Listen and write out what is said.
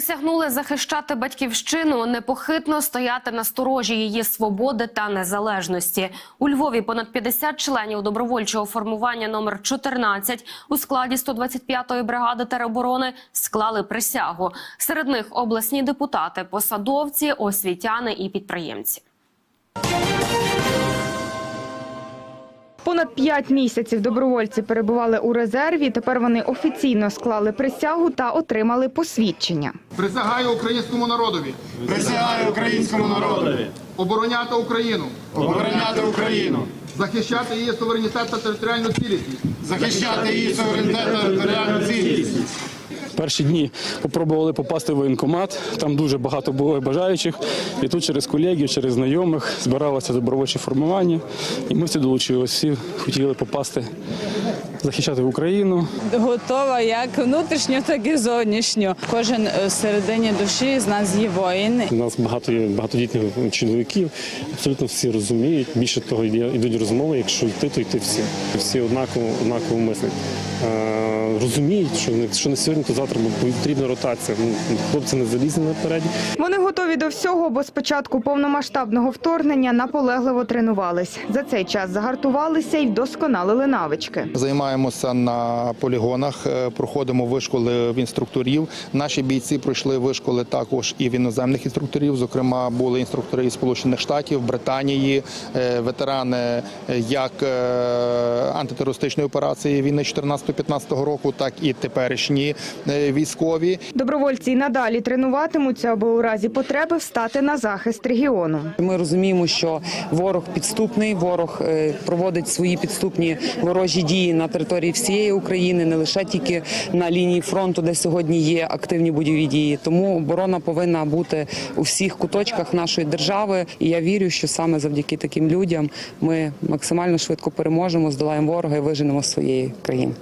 Присягнули захищати батьківщину, непохитно стояти на сторожі її свободи та незалежності. У Львові понад 50 членів добровольчого формування номер 14 у складі 125-ї бригади тероборони склали присягу. Серед них обласні депутати, посадовці, освітяни і підприємці. Понад п'ять місяців добровольці перебували у резерві. Тепер вони офіційно склали присягу та отримали посвідчення. Присягаю українському народові Присягаю українському народові обороняти Україну, обороняти Україну, захищати її суверенітет та територіальну цілісність, захищати її суверенітет та територіальну цілісність. Перші дні спробували попасти в воєнкомат. Там дуже багато було бажаючих. І тут через колегів, через знайомих збиралося добровольче формування. І ми всі долучилися. Всі хотіли попасти, захищати Україну. готова як внутрішньо, так і зовнішньо. Кожен е, всередині душі з нас є воїн. У нас багато є багатодітних чоловіків. Абсолютно всі розуміють. Більше того, йдуть розмови. Якщо йти, то йти всі. Всі однаково однаково мислять. Е, розуміють, що не що не сьогодні, то завтра потрібна ротація. Ну, Хлопці не залізли наперед. Вони готові до всього, бо з початку повномасштабного вторгнення наполегливо тренувались. За цей час загартувалися і вдосконалили навички. Займаємося на полігонах, е, проходимо вишколи в інструкторів. Наші бійці пройшли вишколи також і в іноземних інструкторів. Зокрема, були інструктори із Сполучених Штатів, Британії, е, ветерани як антитерористичної операції війни 14-15 року, так і теперішні е, військові. Добровольці й надалі тренуватимуться, аби у разі потреби встати на захист регіону. Ми розуміємо, що ворог підступний, ворог е, проводить свої підступні ворожі дії на території всієї України, не лише тільки на лінії фронту, де сьогодні є активні бойові дії. Тому оборона повинна бути у всіх куточках нашої держави. І я вірю, що саме завдяки таким людям ми максимально швидко переможемо, здолаємо ворога і виженемо з своєї країни.